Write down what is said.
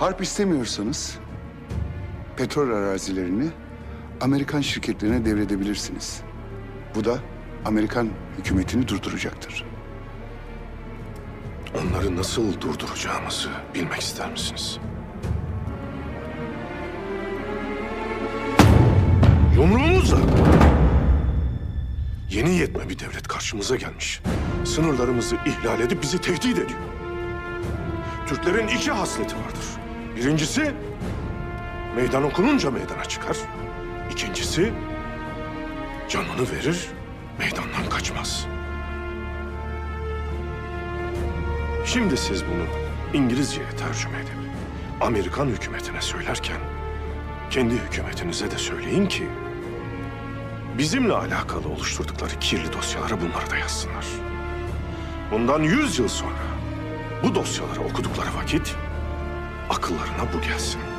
Harp istemiyorsanız petrol arazilerini Amerikan şirketlerine devredebilirsiniz. Bu da Amerikan hükümetini durduracaktır. Onları nasıl durduracağımızı bilmek ister misiniz? Yumruğumuzla. Yeni yetme bir devlet karşımıza gelmiş. Sınırlarımızı ihlal edip bizi tehdit ediyor. Türklerin iki hasleti vardır. Birincisi meydan okununca meydana çıkar. İkincisi canını verir, meydandan kaçmaz. Şimdi siz bunu İngilizceye tercüme edip Amerikan hükümetine söylerken kendi hükümetinize de söyleyin ki bizimle alakalı oluşturdukları kirli dosyalara bunları da yazsınlar. Bundan yüz yıl sonra bu dosyaları okudukları vakit akıllarına bu gelsin.